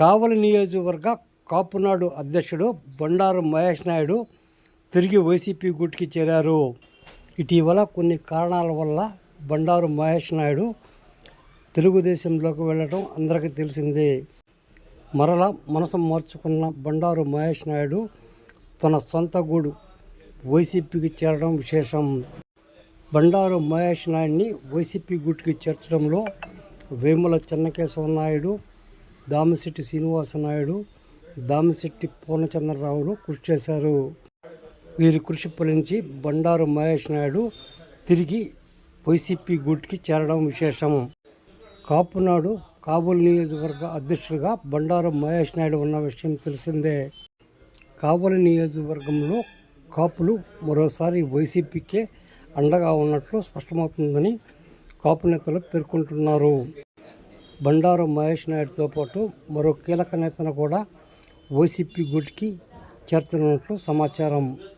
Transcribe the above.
కావలి నియోజకవర్గ కాపునాడు అధ్యక్షుడు బండారు మహేష్ నాయుడు తిరిగి వైసీపీ గుట్కి చేరారు. ఇటీవల కొన్ని కారణాల వల్ల బండారు మహేష్ నాయుడు తెలుగుదేశంలోకి వెళ్ళడం అందరికీ తెలిసిందే. మరలా మనసు మార్చుకున్న బండారు మహేష్ నాయుడు తన సొంత గూడు వైసీపీకి చేరడం విశేషం. బండారు మహేష్ నాయుడిని వైసీపీ గుట్కి చేర్చడంలో వేముల చెన్నకేశవ నాయుడు దామశెట్టి శ్రీనివాస నాయుడు దామశెట్టి పూర్ణచంద్రరావులు కృషి చేశారు. వీరి కృషి ఫలించి బండారు మహేష్ నాయుడు తిరిగి వైసీపీ గుట్కి చేరడం విశేషం. కాపునాడు కాబూల్ నియోజకవర్గ అధ్యక్షుడిగా బండారు మహేష్ నాయుడు ఉన్న విషయం తెలిసిందే. కాబూలి నియోజకవర్గంలో కాపులు మరోసారి వైసీపీకే అండగా ఉన్నట్లు స్పష్టమవుతుందని కాపు నేతలు పేర్కొంటున్నారు. బండారు మహేష్ నాయుడుతో పాటు మరో కీలక నేతను కూడా వైసీపీ గుడికి చేర్చనున్నట్లు సమాచారం